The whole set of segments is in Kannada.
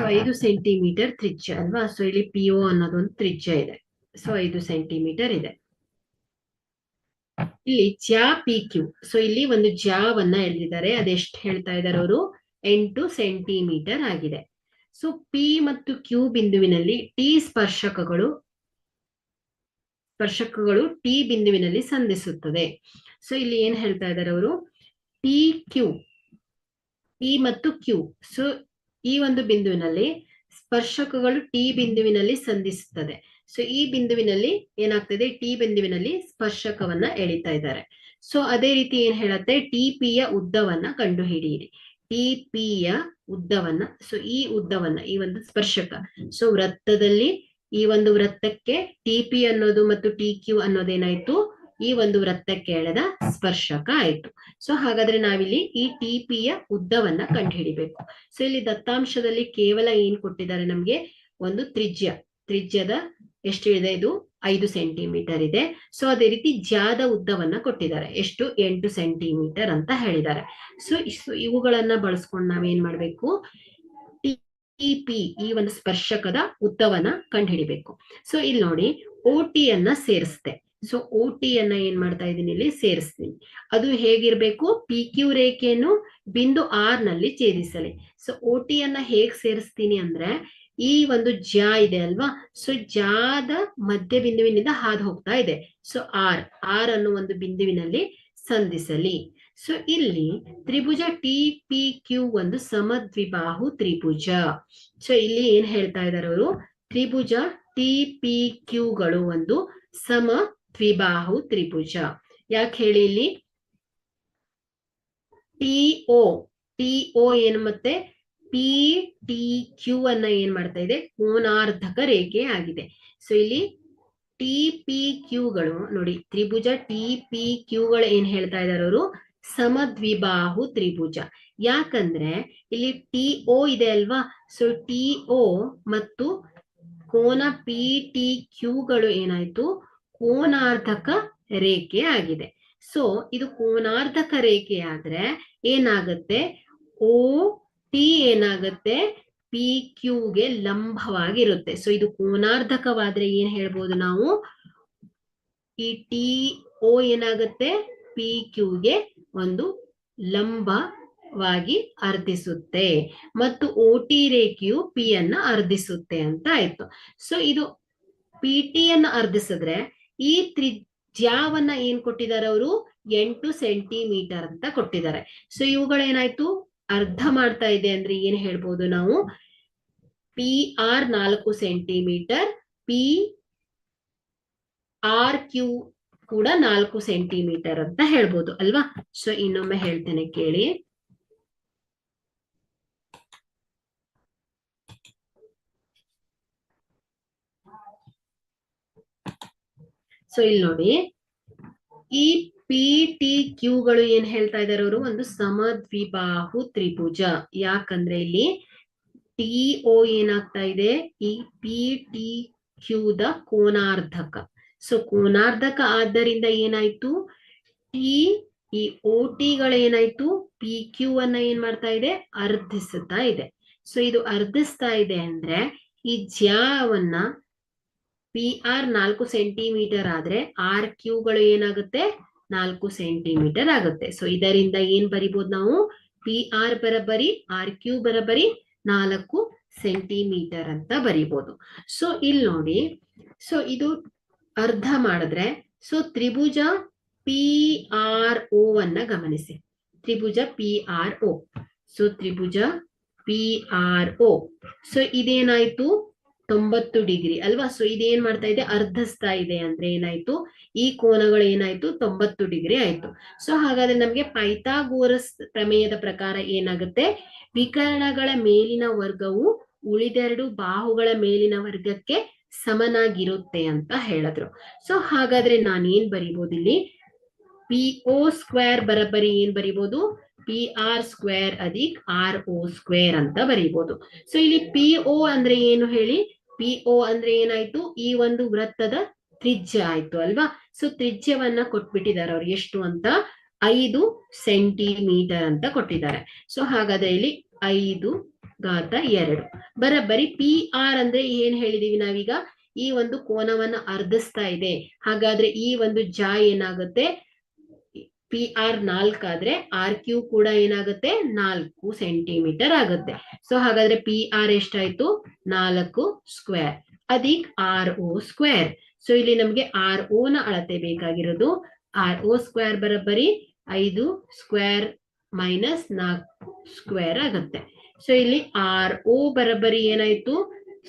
ಸೊ ಐದು ಸೆಂಟಿಮೀಟರ್ ತ್ರಿಜ್ಯ ಅಲ್ವಾ? ಸೊ ಇಲ್ಲಿ ಪಿ ಒ ಅನ್ನೋದೊಂದು ತ್ರಿಜ್ಯ ಇದೆ. ಸೊ ಐದು ಸೆಂಟಿಮೀಟರ್ ಇದೆ. ಇಲ್ಲಿ ಜ್ಯಾ ಪಿ ಕ್ಯೂ ಸೊ ಇಲ್ಲಿ ಒಂದು ಜಾವನ್ನ ಎಳೆದಿದ್ದಾರೆ. ಅದೆಷ್ಟು ಹೇಳ್ತಾ ಇದ್ದಾರೆ ಅವರು? ಎಂಟು ಸೆಂಟಿಮೀಟರ್ ಆಗಿದೆ. ಸೊ ಪಿ ಮತ್ತು ಕ್ಯೂ ಬಿಂದುವಿನಲ್ಲಿ ಟಿ ಸ್ಪರ್ಶಕಗಳು ಸ್ಪರ್ಶಕಗಳು ಟಿ ಬಿಂದುವಿನಲ್ಲಿ ಸಂಧಿಸುತ್ತದೆ. ಸೊ ಇಲ್ಲಿ ಏನ್ ಹೇಳ್ತಾ ಇದ್ದಾರೆ ಅವರು? ಟಿ ಕ್ಯೂ ಪಿ ಮತ್ತು ಕ್ಯೂ ಸೊ ಈ ಒಂದು ಬಿಂದುವಿನಲ್ಲಿ ಸ್ಪರ್ಶಕಗಳು ಟಿ ಬಿಂದುವಿನಲ್ಲಿ ಸಂಧಿಸುತ್ತದೆ. ಸೊ ಈ ಬಿಂದುವಿನಲ್ಲಿ ಏನಾಗ್ತದೆ? ಟಿ ಬಿಂದುವಿನಲ್ಲಿ ಸ್ಪರ್ಶಕವನ್ನ ಎಳಿತಾ ಇದ್ದಾರೆ. ಸೊ ಅದೇ ರೀತಿ ಏನ್ ಹೇಳತ್ತೆ? ಟಿ ಪಿ ಯ ಉದ್ದವನ್ನ ಕಂಡು ಹಿಡಿಯಿರಿ ಟಿ ಪಿ ಯ ಉದ್ದವನ್ನ ಸೊ ಈ ಉದ್ದವನ್ನ, ಈ ಒಂದು ಸ್ಪರ್ಶಕ. ಸೊ ವೃತ್ತದಲ್ಲಿ ಈ ಒಂದು ವೃತ್ತಕ್ಕೆ ಟಿ ಪಿ ಅನ್ನೋದು ಮತ್ತು ಟಿ ಕ್ಯೂ ಅನ್ನೋದೇನಾಯ್ತು? ಈ ಒಂದು ವೃತ್ತಕ್ಕೆ ಎಳೆದ ಸ್ಪರ್ಶಕ ಆಯ್ತು. ಸೊ ಹಾಗಾದ್ರೆ ನಾವಿಲ್ಲಿ ಈ ಟಿ ಪಿಯ ಉದ್ದವನ್ನ ಕಂಡುಹಿಡಿಬೇಕು. ಸೊ ಇಲ್ಲಿ ದತ್ತಾಂಶದಲ್ಲಿ ಕೇವಲ ಏನ್ ಕೊಟ್ಟಿದ್ದಾರೆ ನಮ್ಗೆ? ಒಂದು ತ್ರಿಜ್ಯ. ತ್ರಿಜ್ಯದ ಎಷ್ಟು ಇದೆ? ಇದು ಐದು ಸೆಂಟಿಮೀಟರ್ ಇದೆ. ಸೊ ಅದೇ ರೀತಿ ಜಾದ ಉದ್ದವನ್ನ ಕೊಟ್ಟಿದ್ದಾರೆ. ಎಷ್ಟು? ಎಂಟು ಸೆಂಟಿಮೀಟರ್ ಅಂತ ಹೇಳಿದ್ದಾರೆ. ಸೊ ಇವುಗಳನ್ನ ಬಳಸ್ಕೊಂಡು ನಾವೇನ್ ಮಾಡ್ಬೇಕು? ಟಿ ಪಿ ಈ ಒಂದು ಸ್ಪರ್ಶಕದ ಉದ್ದವನ್ನ ಕಂಡುಹಿಡಿಬೇಕು. ಸೊ ಇಲ್ಲಿ ನೋಡಿ ಓ ಟಿ ಅನ್ನ ಸೇರಿಸ್ತೆ ಸೊ ಓ ಟಿ ಅನ್ನ ಏನ್ ಮಾಡ್ತಾ ಇದ್ದೀನಿ ಇಲ್ಲಿ? ಸೇರಿಸ್ತೀನಿ. ಅದು ಹೇಗಿರ್ಬೇಕು? ಪಿ ಕ್ಯೂ ರೇಖೆಯನ್ನು ಬಿಂದು ಆರ್ನಲ್ಲಿ ಛೇದಿಸಲಿ. ಸೊ ಓ ಟಿ ಅನ್ನ ಹೇಗ್ ಸೇರಿಸ್ತೀನಿ ಅಂದ್ರೆ, ಈ ಒಂದು ಜ ಇದೆ ಅಲ್ವಾ? ಸೊ ಜಾದ ಮಧ್ಯ ಬಿಂದುವಿನಿಂದ ಹಾದು ಹೋಗ್ತಾ ಇದೆ. ಸೊ ಆರ್ ಆರ್ ಅನ್ನೋ ಒಂದು ಬಿಂದುವಿನಲ್ಲಿ ಸಂಧಿಸಲಿ. ಸೊ ಇಲ್ಲಿ ತ್ರಿಭುಜ ಟಿ ಪಿ ಕ್ಯೂ ಒಂದು ಸಮದ್ವಿಬಾಹು ತ್ರಿಭುಜ. ಸೊ ಇಲ್ಲಿ ಏನ್ ಹೇಳ್ತಾ ಇದಾರೆ ಅವರು? ತ್ರಿಭುಜ ಟಿ ಪಿ ಕ್ಯೂಗಳು ಒಂದು ಸಮ ದ್ವಿಬಾಹು ತ್ರಿಭುಜ. ಯಾಕೆ ಹೇಳಿ ಇಲ್ಲಿ? ಟಿ ಒ ಟಿ ಒ ಏನ್ ಮತ್ತೆ? ಪಿ ಟಿ ಕ್ಯೂ ಅನ್ನ ಏನ್ ಮಾಡ್ತಾ ಇದೆ? ಕೋನಾರ್ಧಕ ರೇಖೆ ಆಗಿದೆ. ಸೊ ಇಲ್ಲಿ ಟಿ ಪಿ ಕ್ಯೂಗಳು ನೋಡಿ, ತ್ರಿಭುಜ ಟಿ ಪಿ ಕ್ಯೂಗಳು ಏನ್ ಹೇಳ್ತಾ ಇದಾರೆ ಅವರು? ಸಮದ್ವಿಬಾಹು ತ್ರಿಭುಜ. ಯಾಕಂದ್ರೆ ಇಲ್ಲಿ ಟಿ ಒ ಇದೆ ಅಲ್ವಾ? ಸೊ ಟಿ ಒ ಮತ್ತು ಕೋನ ಪಿ ಟಿ ಕ್ಯೂಗಳು ಏನಾಯ್ತು? ಕೋನಾರ್ಧಕ ರೇಖೆ ಆಗಿದೆ. ಸೊ ಇದು ಕೋನಾರ್ಧಕ ರೇಖೆ ಆದ್ರೆ ಏನಾಗತ್ತೆ? ಓ ಟಿ ಏನಾಗತ್ತೆ? ಪಿ ಕ್ಯೂಗೆ ಲಂಬವಾಗಿರುತ್ತೆ. ಸೊ ಇದು ಕೋನಾರ್ಧಕವಾದ್ರೆ ಏನ್ ಹೇಳ್ಬೋದು ನಾವು? ಈ ಟಿ ಓ ಏನಾಗುತ್ತೆ? ಪಿ ಕ್ಯೂಗೆ ಒಂದು ಲಂಬವಾಗಿ ಅರ್ಧಿಸುತ್ತೆ. ಮತ್ತು ಓ ಟಿ ರೇಖೆಯು ಪಿ ಅನ್ನ ಅರ್ಧಿಸುತ್ತೆ ಅಂತ ಆಯ್ತು. ಸೊ ಇದು ಪಿ ಟಿ ಅನ್ನ ಅರ್ಧಿಸಿದ್ರೆ ಈ ತ್ರಿಜ್ಯಾವನ್ನ ಏನ್ ಕೊಟ್ಟಿದ್ದಾರೆ ಅವರು? ಎಂಟು ಸೆಂಟಿಮೀಟರ್ ಅಂತ ಕೊಟ್ಟಿದ್ದಾರೆ. ಸೊ ಇವುಗಳೇನಾಯ್ತು? ಅರ್ಧ ಮಾಡ್ತಾ ಇದೆ ಅಂದ್ರೆ ಏನ್ ಹೇಳ್ಬೋದು ನಾವು? ಪಿ ಆರ್ ನಾಲ್ಕು ಸೆಂಟಿಮೀಟರ್, ಪಿ ಆರ್ ಕ್ಯೂ ಕೂಡ ನಾಲ್ಕು ಸೆಂಟಿಮೀಟರ್ ಅಂತ ಹೇಳ್ಬೋದು ಅಲ್ವಾ? ಸೊ ಇನ್ನೊಮ್ಮೆ ಹೇಳ್ತೇನೆ ಕೇಳಿ. ಸೊ ಇಲ್ಲಿ ನೋಡಿ. ಈ ಪಿ ಟಿ ಕ್ಯೂಗಳು ಏನ್ ಹೇಳ್ತಾ ಇದಾರೆ ಅವರು? ಒಂದು ಸಮದ್ವಿಬಾಹು ತ್ರಿಭುಜ. ಯಾಕಂದ್ರೆ ಇಲ್ಲಿ ಟಿ ಒ ಏನಾಗ್ತಾ ಇದೆ? ಈ ಪಿ ಟಿ ದ ಕೋನಾರ್ಧಕ. ಸೊ ಕೋನಾರ್ಧಕ ಆದ್ದರಿಂದ ಏನಾಯ್ತು? ಟಿ ಈ ಓ ಟಿಗಳು ಏನಾಯ್ತು ಪಿ ಕ್ಯೂ ಅನ್ನ ಏನ್ ಮಾಡ್ತಾ ಇದೆ? ಅರ್ಧಿಸುತ್ತಾ ಇದೆ. ಸೊ ಇದು ಅರ್ಧಿಸ್ತಾ ಇದೆ ಅಂದ್ರೆ ಈ ಜ್ಯಾವನ್ನ ಪಿ ಆರ್ ನಾಲ್ಕು ಸೆಂಟಿಮೀಟರ್ ಆದ್ರೆ ಆರ್ ಕ್ಯೂಗಳು ಏನಾಗುತ್ತೆ? ನಾಲ್ಕು ಸೆಂಟಿಮೀಟರ್ ಆಗುತ್ತೆ. ಸೊ ಇದರಿಂದ ಏನ್ ಬರಿಬಹುದು ನಾವು? ಪಿ ಆರ್ ಬರಬರಿ ಆರ್ ಕ್ಯೂ ಬರಬರಿ, ನಾಲ್ಕು ಸೆಂಟಿಮೀಟರ್ ಅಂತ ಬರಿಬಹುದು ಸೊ ಇಲ್ಲಿ ನೋಡಿ. ಸೊ ಇದು ಅರ್ಧ ಮಾಡಿದ್ರೆ ಸೊ ತ್ರಿಭುಜ ಪಿ ಆರ್ ಓ ಅನ್ನ ಗಮನಿಸಿ. ತ್ರಿಭುಜ ಪಿ ಆರ್ ಓ ಸೊ ತ್ರಿಭುಜ ಪಿ ಆರ್ ಓ ಸೊ ಇದೇನಾಯ್ತು? ತೊಂಬತ್ತು ಡಿಗ್ರಿ. ಅಲ್ವಾ? ಸೊ ಇದೇನ್ ಮಾಡ್ತಾ ಇದೆ? ಅರ್ಧಸ್ತಾ ಇದೆ ಅಂದ್ರೆ ಏನಾಯ್ತು? ಈ ಕೋನಗಳು ಏನಾಯ್ತು? ತೊಂಬತ್ತು ಡಿಗ್ರಿ ಆಯ್ತು. ಸೊ ಹಾಗಾದ್ರೆ ನಮ್ಗೆ ಪೈಥಾಗೋರಸ್ ಪ್ರಮೇಯದ ಪ್ರಕಾರ ಏನಾಗುತ್ತೆ? ವಿಕರಣಗಳ ಮೇಲಿನ ವರ್ಗವು ಉಳಿದೆರಡು ಬಾಹುಗಳ ಮೇಲಿನ ವರ್ಗಕ್ಕೆ ಸಮನಾಗಿರುತ್ತೆ ಅಂತ ಹೇಳಿದ್ರು. ಸೊ ಹಾಗಾದ್ರೆ ನಾನು ಬರಿಬೋದು ಇಲ್ಲಿ? ಪಿ ಓ ಸ್ಕ್ವೇರ್ ಬರಬರಿ ಏನ್ ಬರಿಬೋದು? ಪಿ ಆರ್ ಸ್ಕ್ವೇರ್ ಅದಿಕ್ ಆರ್ ಓ ಸ್ಕ್ವೇರ್ ಅಂತ ಬರೀಬಹುದು ಸೊ ಇಲ್ಲಿ ಪಿ ಓ ಅಂದ್ರೆ ಏನು ಹೇಳಿ? ಪಿ ಓ ಅಂದ್ರೆ ಏನಾಯ್ತು? ಈ ಒಂದು ವೃತ್ತದ ತ್ರಿಜ್ಯ ಆಯ್ತು ಅಲ್ವಾ? ಸೊ ತ್ರಿಜ್ಯವನ್ನ ಕೊಟ್ಬಿಟ್ಟಿದ್ದಾರೆ ಅವ್ರು. ಎಷ್ಟು ಅಂತ? ಐದು ಸೆಂಟಿಮೀಟರ್ ಅಂತ ಕೊಟ್ಟಿದ್ದಾರೆ. ಸೊ ಹಾಗಾದ್ರೆ ಇಲ್ಲಿ ಐದು ಘಾತ ಎರಡು. ಬರಬ್ಬರಿ ಪಿ ಆರ್ ಅಂದ್ರೆ ಏನ್ ಹೇಳಿದೀವಿ ನಾವೀಗ? ಈ ಒಂದು ಕೋನವನ್ನ ಅರ್ಧಿಸ್ತಾ ಇದೆ. ಹಾಗಾದ್ರೆ ಈ ಒಂದು ಜಾಯ್ ಏನಾಗುತ್ತೆ? ಪಿ ಆರ್ ನಾಲ್ಕಾದ್ರೆ ಆರ್ ಕ್ಯೂ ಕೂಡ ಏನಾಗುತ್ತೆ? ನಾಲ್ಕು ಸೆಂಟಿಮೀಟರ್ ಆಗುತ್ತೆ. ಸೊ ಹಾಗಾದ್ರೆ ಪಿ ಆರ್ ಎಷ್ಟಾಯ್ತು? ನಾಲ್ಕು ಸ್ಕ್ವೇರ್ ಅದಿಕ್ ಆರ್ ಒ ಸ್ಕ್ವೇರ್ ಸೊ ಇಲ್ಲಿ ನಮ್ಗೆ ಆರ್ ಓ ನ ಅಳತೆ ಬೇಕಾಗಿರೋದು. ಆರ್ ಓ ಸ್ಕ್ವೇರ್ ಬರೋಬ್ಬರಿ ಐದು ಸ್ಕ್ವೇರ್ ಮೈನಸ್ ನಾಲ್ಕು ಸ್ಕ್ವೇರ್ ಆಗುತ್ತೆ. ಸೊ ಇಲ್ಲಿ ಆರ್ ಓ ಬರೋಬ್ಬರಿ ಏನಾಯ್ತು?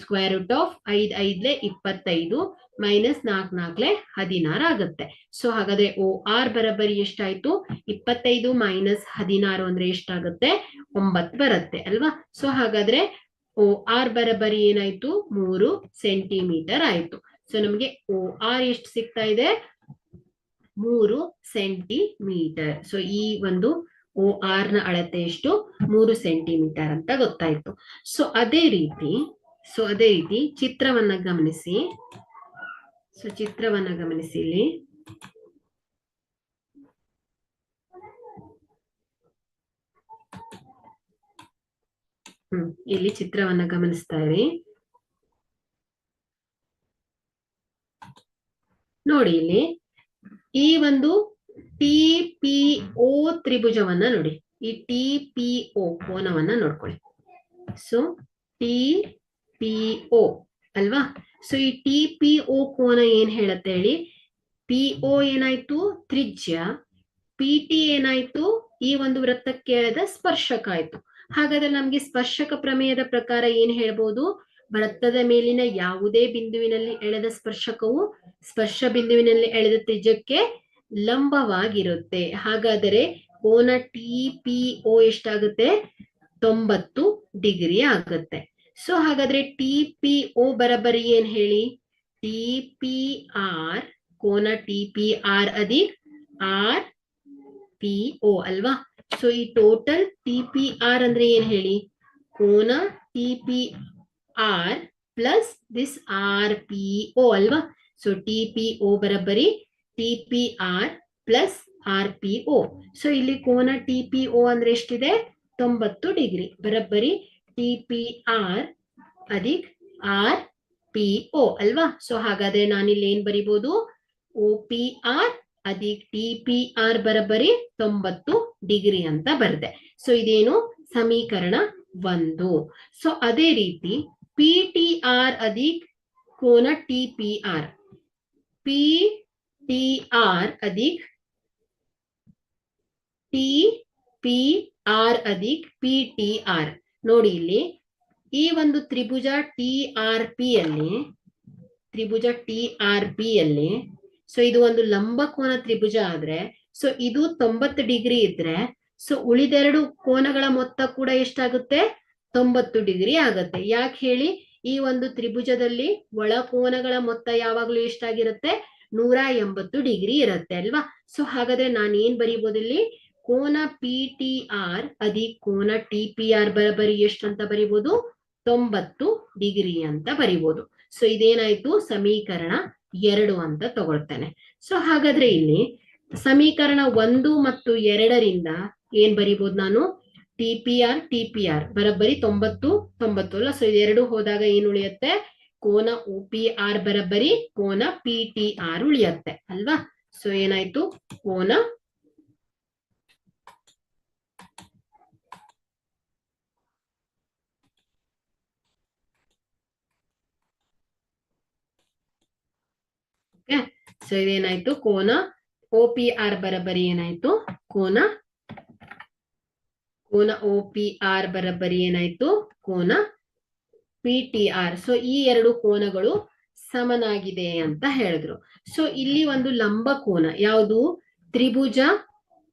ಸ್ಕ್ವೇರ್ ರೂಟ್ ಆಫ್ ಐದ್, ಐದ್ಲೆ ಇಪ್ಪತ್ತೈದು ಮೈನಸ್ ನಾಲ್ಕ್, ನಾಲ್ಕ್ಲೆ ಹದಿನಾರು ಆಗುತ್ತೆ. ಸೊ ಹಾಗಾದ್ರೆ ಓ ಆರ್ ಬರಬರಿ ಎಷ್ಟಾಯ್ತು? ಇಪ್ಪತ್ತೈದು ಮೈನಸ್ ಹದಿನಾರು ಅಂದ್ರೆ ಎಷ್ಟಾಗುತ್ತೆ? ಒಂಬತ್ತು ಬರುತ್ತೆ, ಅಲ್ವಾ? ಸೊ ಹಾಗಾದ್ರೆ ಓ ಆರ್ ಬರಬರಿ ಏನಾಯ್ತು? ಮೂರು ಸೆಂಟಿಮೀಟರ್ ಆಯ್ತು. ಸೊ ನಮ್ಗೆ ಓ ಆರ್ ಎಷ್ಟು ಸಿಗ್ತಾ ಇದೆ? ಮೂರು ಸೆಂಟಿಮೀಟರ್ ಸೊ ಈ ಒಂದು ಓ ಆರ್ನ ಅಳತೆ ಎಷ್ಟು? ಮೂರು ಸೆಂಟಿಮೀಟರ್ ಅಂತ ಗೊತ್ತಾಯ್ತು. ಸೊ ಅದೇ ರೀತಿ ಸೊ ಅದೇ ರೀತಿ ಚಿತ್ರವನ್ನ ಗಮನಿಸಿ. ಸೊ, ಚಿತ್ರವನ್ನ ಗಮನಿಸಿ ಇಲ್ಲಿ. ಹ್ಮ್, ಇಲ್ಲಿ ಚಿತ್ರವನ್ನ ಗಮನಿಸ್ತಾ ಇರಿ. ನೋಡಿ ಇಲ್ಲಿ. ಈ ಒಂದು ಟಿ ಪಿ ಓ ತ್ರಿಭುಜವನ್ನ ನೋಡಿ. ಈ ಟಿ ಪಿ ಓ ಕೋನವನ್ನ ನೋಡ್ಕೊಳ್ಳಿ. ಸೊ, ಟಿ ಪಿ ಓ ಅಲ್ವಾ? ಸೊ ಈ ಟಿ ಪಿ ಓ ಕೋನ ಏನ್ ಹೇಳತ್ತೆ ಹೇಳಿ? ಪಿ ಓ ಏನಾಯ್ತು? ತ್ರಿಜ್ಯ. ಪಿ ಟಿ ಏನಾಯ್ತು? ಈ ಒಂದು ವೃತ್ತಕ್ಕೆ ಎಳೆದ ಸ್ಪರ್ಶಕ ಆಯ್ತು. ಹಾಗಾದ್ರೆ ನಮ್ಗೆ ಸ್ಪರ್ಶಕ ಪ್ರಮೇಯದ ಪ್ರಕಾರ ಏನ್ ಹೇಳ್ಬೋದು? ವೃತ್ತದ ಮೇಲಿನ ಯಾವುದೇ ಬಿಂದುವಿನಲ್ಲಿ ಎಳೆದ ಸ್ಪರ್ಶಕವು ಸ್ಪರ್ಶ ಬಿಂದುವಿನಲ್ಲಿ ಎಳೆದ ತ್ರಿಜ್ಯಕ್ಕೆ ಲಂಬವಾಗಿರುತ್ತೆ. ಹಾಗಾದರೆ ಕೋನ ಟಿ ಪಿ ಓ ಎಷ್ಟಾಗುತ್ತೆ? ತೊಂಬತ್ತು ಡಿಗ್ರಿ ಆಗುತ್ತೆ. ಸೊ ಹಾಗಾದ್ರೆ ಟಿ ಪಿ ಓ ಬರಬರಿ ಏನ್ ಹೇಳಿ? ಟಿ ಪಿ ಆರ್ ಕೋನ ಟಿ ಪಿ ಆರ್ ಅದಿ ಆರ್ ಪಿ ಒ ಅಲ್ವಾ? ಸೊ ಈ ಟೋಟಲ್ ಟಿ ಪಿ ಆರ್ ಅಂದ್ರೆ ಏನ್ ಹೇಳಿ? ಕೋನ T P R plus this R P O ಅಲ್ವಾ? ಸೊ ಟಿ ಪಿ ಓ ಬರಬ್ಬರಿ T P R plus R P O so ಇಲ್ಲಿ ಕೋನ ಟಿ ಪಿ ಓ ಅಂದ್ರೆ ಎಷ್ಟಿದೆ? ತೊಂಬತ್ತು ಡಿಗ್ರಿ. ಬರಬ್ಬರಿ ಟಿ ಅಧಿಕ್ ಆರ್ ಪಿ ಓ ಅಲ್ವಾ? ಸೊ ಹಾಗಾದ್ರೆ ನಾನಿಲ್ಲಿ ಏನ್ ಬರಿಬಹುದು ಒ ಪಿ ಆರ್ ಅದಿಕ್ ಟಿ ಪಿ ಆರ್ ಬರಬರಿ ತೊಂಬತ್ತು ಡಿಗ್ರಿ ಅಂತ ಬರ್ದೆ. ಸೊ ಇದೇನು? ಸಮೀಕರಣ ಒಂದು. ಸೊ ಅದೇ ರೀತಿ ಪಿ ಟಿ ಆರ್ ಅದಿಕ್ ಕೋನ T P R P T R ಅದಿಕ್ ಟಿ ಪಿ ಆರ್ ಅದಿಕ್ ಪಿ ಟಿ ಆರ್ ನೋಡಿ ಇಲ್ಲಿ, ಈ ಒಂದು ತ್ರಿಭುಜ ಟಿ ಆರ್ ಪಿ ಅಲ್ಲಿ, ತ್ರಿಭುಜ ಟಿ ಆರ್ ಪಿ ಅಲ್ಲಿ ಸೊ ಇದು ಒಂದು ಲಂಬ ಕೋನ ತ್ರಿಭುಜ ಆದ್ರೆ ಸೊ ಇದು ತೊಂಬತ್ತು ಡಿಗ್ರಿ ಇದ್ರೆ ಸೊ ಉಳಿದೆರಡು ಕೋನಗಳ ಮೊತ್ತ ಕೂಡ ಎಷ್ಟಾಗುತ್ತೆ? ತೊಂಬತ್ತು ಡಿಗ್ರಿ ಆಗತ್ತೆ. ಯಾಕೆ ಹೇಳಿ? ಈ ಒಂದು ತ್ರಿಭುಜದಲ್ಲಿ ಒಳ ಕೋನಗಳ ಮೊತ್ತ ಯಾವಾಗ್ಲೂ ಎಷ್ಟಾಗಿರುತ್ತೆ? ನೂರ ಎಂಬತ್ತು ಡಿಗ್ರಿ ಇರುತ್ತೆ ಅಲ್ವಾ? ಸೊ ಹಾಗಾದ್ರೆ ನಾನು ಏನ್ ಬರೀಬಹುದು ಇಲ್ಲಿ? ಕೋನ ಪಿ ಟಿ ಆರ್ ಅದಿ ಕೋನ ಟಿ ಪಿ ಆರ್ ಬರಬರಿ ಎಷ್ಟು ಅಂತ ಬರಿಬಹುದು ತೊಂಬತ್ತು ಡಿಗ್ರಿ ಅಂತ ಬರಿಬಹುದು ಸೊ ಇದೇನಾಯ್ತು? ಸಮೀಕರಣ ಎರಡು ಅಂತ ತಗೊಳ್ತೇನೆ. ಸೊ ಹಾಗಾದ್ರೆ ಇಲ್ಲಿ ಸಮೀಕರಣ ಒಂದು ಮತ್ತು ಎರಡರಿಂದ ಏನ್ ಬರಿಬಹುದು ನಾನು? T P R T P R ಬರಬ್ಬರಿ ತೊಂಬತ್ತು ತೊಂಬತ್ತು ಅಲ್ಲ? ಸೊ ಇದೆರಡು ಹೋದಾಗ ಏನ್ ಉಳಿಯುತ್ತೆ? ಕೋನ ಒ ಪಿ ಆರ್ ಬರಬ್ಬರಿ ಕೋನ ಪಿ ಟಿ ಆರ್ ಉಳಿಯತ್ತೆ ಅಲ್ವಾ? ಸೊ ಏನಾಯ್ತು? ಕೋನ ಸೊ ಇದೇನಾಯ್ತು? ಕೋನ ಒ ಪಿ ಆರ್ ಬರಬರಿ ಏನಾಯ್ತು? ಕೋನ? ಕೋನ ಒ ಪಿ ಆರ್ ಬರಬರಿ ಏನಾಯ್ತು? ಕೋನ ಪಿ ಟಿ ಆರ್ ಸೊ ಈ ಎರಡು ಕೋನಗಳು ಸಮನಾಗಿದೆ ಅಂತ ಹೇಳಿದ್ರು. ಸೊ ಇಲ್ಲಿ ಒಂದು ಲಂಬ ಕೋನ. ಯಾವುದು? ತ್ರಿಭುಜ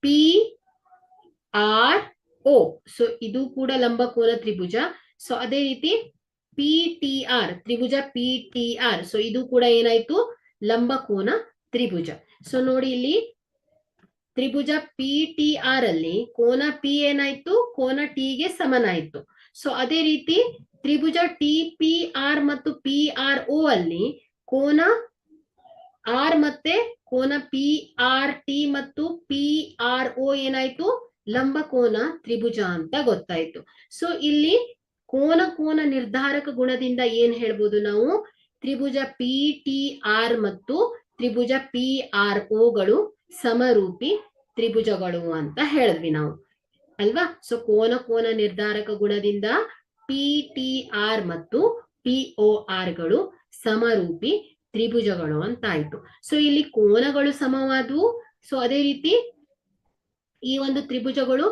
ಪಿ ಆರ್ ಓ ಸೊ ಇದು ಕೂಡ ಲಂಬ ಕೋನ ತ್ರಿಭುಜ. ಸೊ ಅದೇ ರೀತಿ ಪಿ ಟಿ ಆರ್ ತ್ರಿಭುಜ ಪಿ ಟಿ ಆರ್ ಸೊ ಇದು ಕೂಡ ಏನಾಯ್ತು? ಲಂಬ ಕೋನ ತ್ರಿಭುಜ. ಸೊ ನೋಡಿ ಇಲ್ಲಿ ತ್ರಿಭುಜ ಪಿ ಟಿ ಆರ್ ಅಲ್ಲಿ ಕೋನ ಪಿ ಏನಾಯ್ತು? ಕೋನ ಟಿ ಗೆ ಸಮನಾಯ್ತು. ಸೊ ಅದೇ ರೀತಿ ತ್ರಿಭುಜ ಟಿ ಪಿ ಆರ್ ಮತ್ತು ಪಿ ಆರ್ ಓ ಅಲ್ಲಿ ಕೋನ ಆರ್ ಮತ್ತೆ ಕೋನ ಪಿ ಆರ್ ಟಿ ಮತ್ತು ಪಿ ಆರ್ ಓ ಏನಾಯ್ತು? ಲಂಬ ಕೋನ ತ್ರಿಭುಜ ಅಂತ ಗೊತ್ತಾಯ್ತು. ಸೊ ಇಲ್ಲಿ ಕೋನ ಕೋನ ನಿರ್ಧಾರಕ ಗುಣದಿಂದ ಏನ್ ಹೇಳ್ಬೋದು ನಾವು? ತ್ರಿಭುಜ ಪಿ ಮತ್ತು ತ್ರಿಭುಜ ಪಿ ಆರ್ ಓಗಳು ಸಮರೂಪಿ ತ್ರಿಭುಜಗಳು ಅಂತ ಹೇಳಿದ್ವಿ ನಾವು. ಅಲ್ವಾ? ಸೊ ಕೋನ ಕೋನ ನಿರ್ಧಾರಕ ಗುಣದಿಂದ ಪಿ ಟಿ ಆರ್ ಮತ್ತು ಪಿ ಒ ಆರ್ಗಳು ಸಮರೂಪಿ ತ್ರಿಭುಜಗಳು ಅಂತ ಆಯ್ತು ಸೊ ಇಲ್ಲಿ ಕೋನಗಳು ಸಮವಾದವು. ಸೊ ಅದೇ ರೀತಿ ಈ ಒಂದು ತ್ರಿಭುಜಗಳು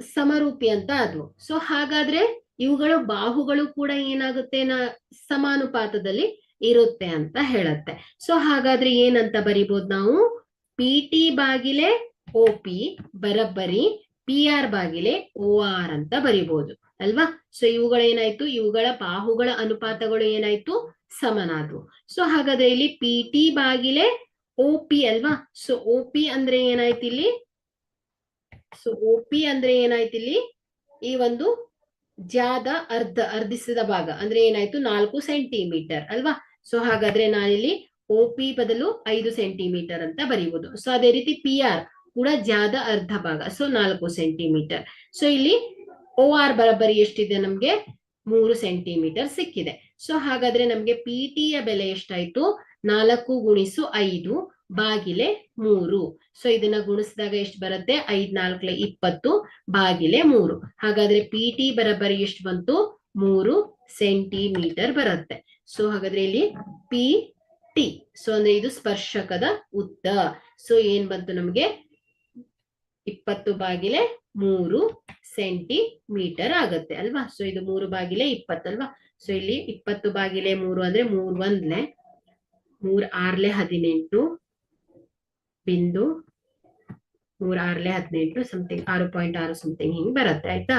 ಸಮರೂಪಿ ಅಂತ ಆದವು. ಸೊ ಹಾಗಾದ್ರೆ ಇವುಗಳು ಬಾಹುಗಳು ಕೂಡ ಏನಾಗುತ್ತೆ? ನ ಸಮಾನುಪಾತದಲ್ಲಿ ಇರುತ್ತೆ ಅಂತ ಹೇಳತ್ತೆ. ಸೊ ಹಾಗಾದ್ರೆ ಏನಂತ ಬರಿಬೋದು ನಾವು? ಪಿ ಟಿ ಬಾಗಿಲೆ ಒ ಪಿ ಬರಬ್ಬರಿ ಪಿ ಆರ್ ಬಾಗಿಲೆ ಓ ಆರ್ ಅಂತ ಬರಿಬೋದು, ಅಲ್ವಾ? ಸೊ ಇವುಗಳೇನಾಯ್ತು? ಇವುಗಳ ಬಾಹುಗಳ ಅನುಪಾತಗಳು ಏನಾಯ್ತು? ಸಮನಾದವು. ಸೊ ಹಾಗಾದ್ರೆ ಇಲ್ಲಿ ಪಿ ಟಿ ಬಾಗಿಲೆ ಒ ಪಿ ಅಲ್ವಾ? ಸೊ ಒ ಪಿ ಅಂದ್ರೆ ಏನಾಯ್ತು ಇಲ್ಲಿ ಸೊ ಒ ಪಿ ಅಂದ್ರೆ ಏನಾಯ್ತು ಇಲ್ಲಿ ಈ ಒಂದು ಜಾದ ಅರ್ಧ, ಅರ್ಧಿಸಿದ ಭಾಗ. ಅಂದ್ರೆ ಏನಾಯ್ತು? ನಾಲ್ಕು ಸೆಂಟಿಮೀಟರ್ ಅಲ್ವಾ? ಸೊ ಹಾಗಾದ್ರೆ ನಾನಿಲ್ಲಿ ಒ ಪಿ ಬದಲು ಐದು ಸೆಂಟಿಮೀಟರ್ ಅಂತ ಬರೀಬಹುದು ಸೊ ಅದೇ ರೀತಿ ಪಿ ಆರ್ ಕೂಡ ಜಾದ ಅರ್ಧ ಭಾಗ. ಸೊ ನಾಲ್ಕು ಸೆಂಟಿಮೀಟರ್ ಸೊ ಇಲ್ಲಿ ಓ ಆರ್ ಬರಬರಿ ಎಷ್ಟಿದೆ ನಮ್ಗೆ? ಮೂರು ಸೆಂಟಿಮೀಟರ್ ಸಿಕ್ಕಿದೆ. ಸೊ ಹಾಗಾದ್ರೆ ನಮ್ಗೆ ಪಿ ಯ ಬೆಲೆ ಎಷ್ಟಾಯ್ತು? ನಾಲ್ಕು ಗುಣಿಸು ಐದು. ಬಾಗಿಲೆ ಮೂರು. ಸೊ ಇದನ್ನ ಗುಣಿಸಿದಾಗ ಎಷ್ಟು ಬರುತ್ತೆ? ಐದ್, ನಾಲ್ಕಲೆ ಇಪ್ಪತ್ತು, ಬಾಗಿಲೆ ಮೂರು. ಹಾಗಾದ್ರೆ ಪಿ ಟಿ ಬರಬ್ಬರಿ ಎಷ್ಟು ಬಂತು? ಮೂರು ಸೆಂಟಿಮೀಟರ್ ಬರುತ್ತೆ. ಸೊ ಹಾಗಾದ್ರೆ ಇಲ್ಲಿ ಪಿ ಟಿ ಸೊ ಅಂದ್ರೆ ಇದು ಸ್ಪರ್ಶಕದ ಉದ್ದ. ಸೊ ಏನ್ ಬಂತು ನಮ್ಗೆ? ಇಪ್ಪತ್ತು ಬಾಗಿಲೆ ಮೂರು ಸೆಂಟಿಮೀಟರ್ ಆಗತ್ತೆ ಅಲ್ವಾ? ಸೊ ಇದು ಮೂರು ಬಾಗಿಲೆ ಇಪ್ಪತ್ತಲ್ವಾ ಸೊ ಇಲ್ಲಿ ಇಪ್ಪತ್ತು ಬಾಗಿಲೆ ಮೂರು ಅಂದ್ರೆ ಮೂರ್ ಒಂದ್ಲೆ ಮೂರ್ ಆರ್ಲೆ ಹದಿನೆಂಟು. ಬಿಂದು ಮೂರ್ ಆರ್ಲೆ ಹದಿನೆಂಟು ಸಮಥಿಂಗ್ ಆರು ಪಾಯಿಂಟ್ ಆರು ಸಮಥಿಂಗ್ ಹಿಂಗ್ ಬರುತ್ತೆ, ಆಯ್ತಾ?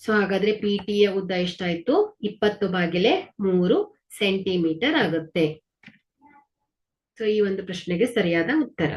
ಸೊ ಹಾಗಾದ್ರೆ ಪಿ ಟಿ ಯ ಉದ್ದ ಎಷ್ಟಾಯ್ತು? ಇಪ್ಪತ್ತು ಬಾಗಿಲೆ ಮೂರು ಸೆಂಟಿಮೀಟರ್ ಆಗುತ್ತೆ. ಸೊ ಈ ಒಂದು ಪ್ರಶ್ನೆಗೆ ಸರಿಯಾದ ಉತ್ತರ.